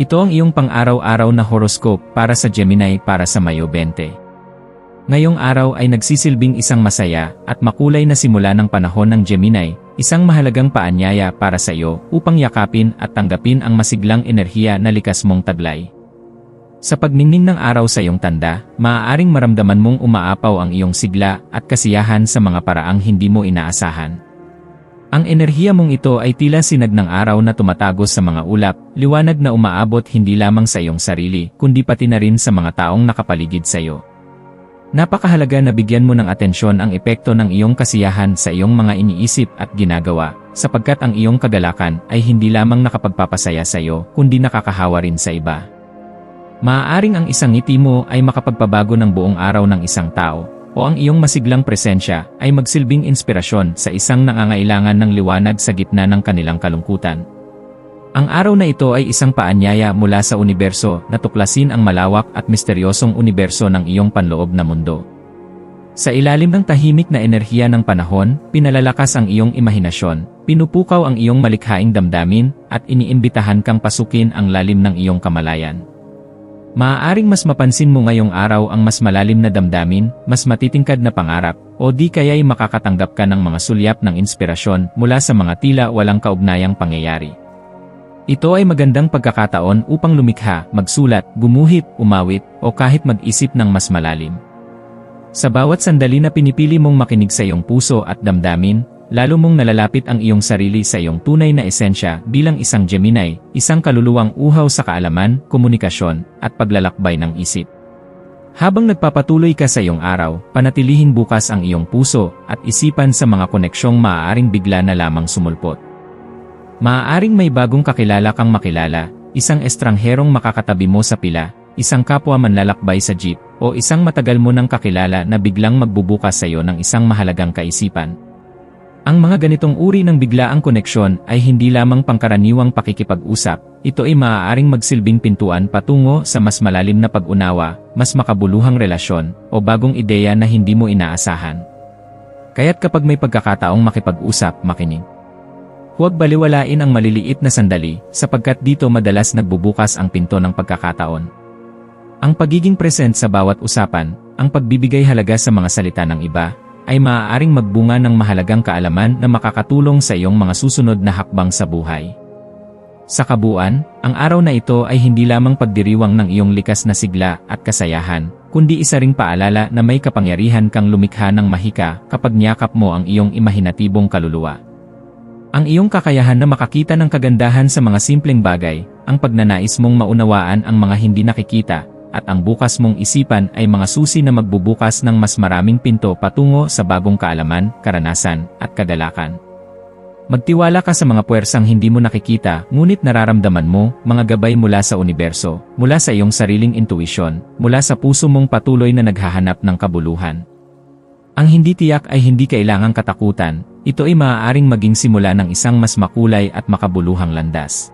Ito ang iyong pang-araw-araw na horoscope para sa Gemini para sa Mayo 20. Ngayong araw ay nagsisilbing isang masaya at makulay na simula ng panahon ng Gemini, isang mahalagang paanyaya para sa iyo upang yakapin at tanggapin ang masiglang enerhiya na likas mong taglay. Sa pagningning ng araw sa iyong tanda, maaaring maramdaman mong umaapaw ang iyong sigla at kasiyahan sa mga paraang hindi mo inaasahan. Ang enerhiya mong ito ay tila sinag ng araw na tumatagos sa mga ulap, liwanag na umaabot hindi lamang sa iyong sarili, kundi pati na rin sa mga taong nakapaligid sa iyo. Napakahalaga na bigyan mo ng atensyon ang epekto ng iyong kasiyahan sa iyong mga iniisip at ginagawa, sapagkat ang iyong kagalakan ay hindi lamang nakapagpapasaya sa iyo, kundi nakakahawa rin sa iba. Maaaring ang isang ngiti mo ay makapagpabago ng buong araw ng isang tao, o ang iyong masiglang presensya ay magsilbing inspirasyon sa isang nangangailangan ng liwanag sa gitna ng kanilang kalungkutan. Ang araw na ito ay isang paanyaya mula sa universo na tuklasin ang malawak at misteryosong universo ng iyong panloob na mundo. Sa ilalim ng tahimik na enerhiya ng panahon, pinalalakas ang iyong imahinasyon, pinupukaw ang iyong malikhaing damdamin, at iniimbitahan kang pasukin ang lalim ng iyong kamalayan. Maaaring mas mapansin mo ngayong araw ang mas malalim na damdamin, mas matitingkad na pangarap, o di kaya'y makakatanggap ka ng mga sulyap ng inspirasyon mula sa mga tila walang kaugnayang pangyayari. Ito ay magandang pagkakataon upang lumikha, magsulat, gumuhit, umawit, o kahit mag-isip ng mas malalim. Sa bawat sandali na pinipili mong makinig sa iyong puso at damdamin, lalo mong nalalapit ang iyong sarili sa iyong tunay na esensya bilang isang Gemini, isang kaluluwang uhaw sa kaalaman, komunikasyon, at paglalakbay ng isip. Habang nagpapatuloy ka sa iyong araw, panatilihin bukas ang iyong puso at isipan sa mga koneksyong maaaring bigla na lamang sumulpot. Maaaring may bagong kakilala kang makilala, isang estrangherong makakatabi mo sa pila, isang kapwa manlalakbay sa jeep, o isang matagal mo nang kakilala na biglang magbubukas sa iyo ng isang mahalagang kaisipan. Ang mga ganitong uri ng biglaang koneksyon ay hindi lamang pangkaraniwang pakikipag-usap, ito ay maaaring magsilbing pintuan patungo sa mas malalim na pag-unawa, mas makabuluhang relasyon, o bagong ideya na hindi mo inaasahan. Kaya't kapag may pagkakataong makipag-usap, makinig. Huwag baliwalain ang maliliit na sandali, sapagkat dito madalas nagbubukas ang pinto ng pagkakataon. Ang pagiging present sa bawat usapan, ang pagbibigay halaga sa mga salita ng iba, ay maaaring magbunga ng mahalagang kaalaman na makakatulong sa iyong mga susunod na hakbang sa buhay. Sa kabuuan, ang araw na ito ay hindi lamang pagdiriwang ng iyong likas na sigla at kasayahan, kundi isa ring paalala na may kapangyarihan kang lumikha ng mahika kapag niyakap mo ang iyong imahinatibong kaluluwa. Ang iyong kakayahan na makakita ng kagandahan sa mga simpleng bagay, ang pagnanais mong maunawaan ang mga hindi nakikita, at ang bukas mong isipan ay mga susi na magbubukas ng mas maraming pinto patungo sa bagong kaalaman, karanasan, at kadalakan. Magtiwala ka sa mga puwersang hindi mo nakikita, ngunit nararamdaman mo, mga gabay mula sa universo, mula sa iyong sariling intuisyon, mula sa puso mong patuloy na naghahanap ng kabuluhan. Ang hindi tiyak ay hindi kailangang katakutan, ito ay maaaring maging simula ng isang mas makulay at makabuluhang landas.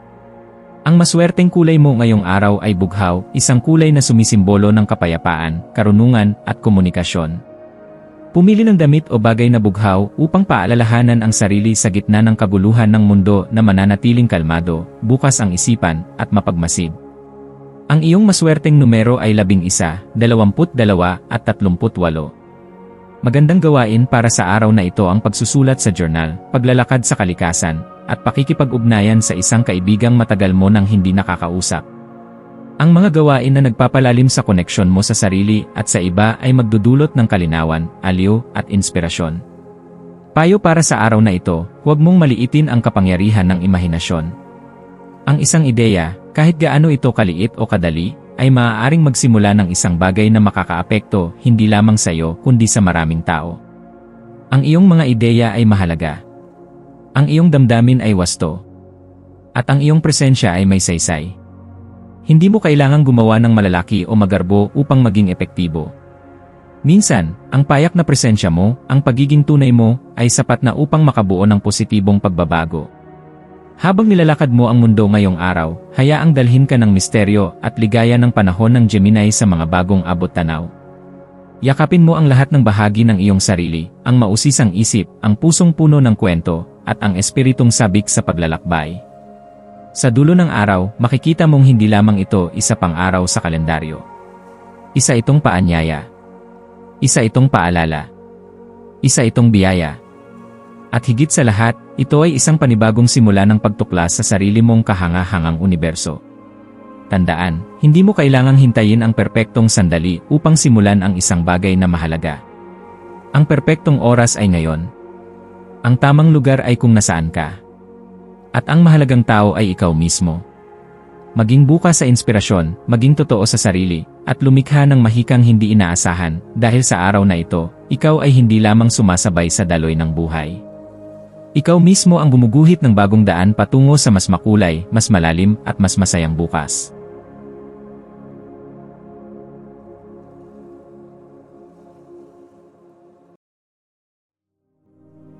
Ang maswerteng kulay mo ngayong araw ay bughaw, isang kulay na sumisimbolo ng kapayapaan, karunungan, at komunikasyon. Pumili ng damit o bagay na bughaw upang paalalahanan ang sarili sa gitna ng kaguluhan ng mundo na mananatiling kalmado, bukas ang isipan, at mapagmasid. Ang iyong maswerteng numero ay 11, 22 at 38. Magandang gawain para sa araw na ito ang pagsusulat sa journal, paglalakad sa kalikasan, at pakikipag-ugnayan sa isang kaibigang matagal mo nang hindi nakakausap. Ang mga gawain na nagpapalalim sa koneksyon mo sa sarili at sa iba ay magdudulot ng kalinawan, aliw, at inspirasyon. Payo para sa araw na ito, huwag mong maliitin ang kapangyarihan ng imahinasyon. Ang isang ideya, kahit gaano ito kaliit o kadali, ay maaaring magsimula ng isang bagay na makakaapekto hindi lamang sa iyo kundi sa maraming tao. Ang iyong mga ideya ay mahalaga. Ang iyong damdamin ay wasto. At ang iyong presensya ay may saysay. Hindi mo kailangang gumawa ng malalaki o magarbo upang maging epektibo. Minsan, ang payak na presensya mo, ang pagiging tunay mo, ay sapat na upang makabuo ng positibong pagbabago. Habang nilalakad mo ang mundo ngayong araw, hayaang dalhin ka ng misteryo at ligaya ng panahon ng Gemini sa mga bagong abot tanaw. Yakapin mo ang lahat ng bahagi ng iyong sarili, ang mausisang isip, ang pusong puno ng kwento, at ang espiritong sabik sa paglalakbay. Sa dulo ng araw, makikita mong hindi lamang ito isa pang araw sa kalendaryo. Isa itong paanyaya. Isa itong paalala. Isa itong biyaya. At higit sa lahat, ito ay isang panibagong simula ng pagtuklas sa sarili mong kahanga-hangang universo. Tandaan, hindi mo kailangang hintayin ang perpektong sandali upang simulan ang isang bagay na mahalaga. Ang perpektong oras ay ngayon. Ang tamang lugar ay kung nasaan ka. At ang mahalagang tao ay ikaw mismo. Maging bukas sa inspirasyon, maging totoo sa sarili, at lumikha ng mahikang hindi inaasahan, dahil sa araw na ito, ikaw ay hindi lamang sumasabay sa daloy ng buhay. Ikaw mismo ang gumuguhit ng bagong daan patungo sa mas makulay, mas malalim, at mas masayang bukas.